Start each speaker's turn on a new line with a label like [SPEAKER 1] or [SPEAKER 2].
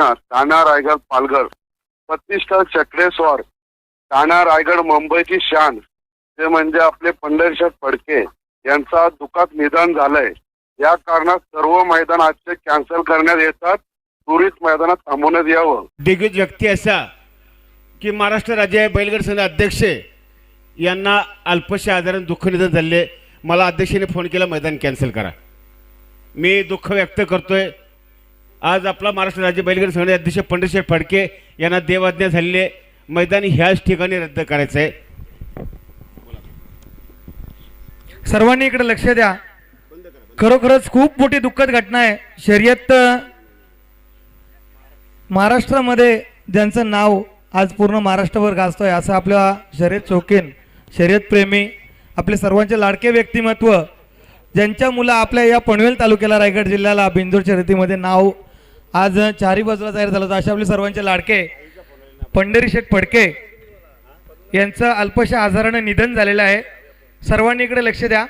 [SPEAKER 1] योजना ठाणा रायगड पालघर. प्रतिष्ठा चक्रेश्वर ठाणा रायगड मुंबईची शान ते म्हणजे आपले पंढरीशेठ फडके यांचा दुखात निधन झालंय. या कारणात सर्व मैदान आजचे कॅन्सल करण्यात येतात. टुरिस्ट मैदानात थांबवण्यात यावं.
[SPEAKER 2] दिग्गज व्यक्ती असा की महाराष्ट्र राज्य बैलगड संघ अध्यक्ष यांना अल्पशा आजाराने दुःख निधन झाले. मला अध्यक्षाने फोन केला मैदान कॅन्सल करा. मी दुःख व्यक्त करतोय. आज आपला महाराष्ट्र राज्य बैलगाडी संघाचे अध्यक्ष पंडितशेठ फडके यांना देवाज्ञा झालेले मैदानी ह्याच ठिकाणी रद्द करायचं आहे.
[SPEAKER 3] सर्वांनी इकडे लक्ष द्या. खरोखरच खूप मोठी दुःखद घटना आहे. शर्यत महाराष्ट्रामध्ये ज्यांचं नाव आज पूर्ण महाराष्ट्रभर गाजतोय असं आपल्या शर्यत शौकीन शर्यत प्रेमी आपले सर्वांचे लाडके व्यक्तिमत्व ज्यांच्या मुलं आपल्या या पनवेल तालुक्याला रायगड जिल्ह्याला बिंदूर शर्यतीमध्ये नाव आज चारी बाजूला तयार झालं होतं. अशा आपले सर्वांचे लाडके पंढरी शेठ फडके यांचं अल्पशा आजारानं निधन झालेलं आहे. सर्वांनी इकडे लक्ष द्या.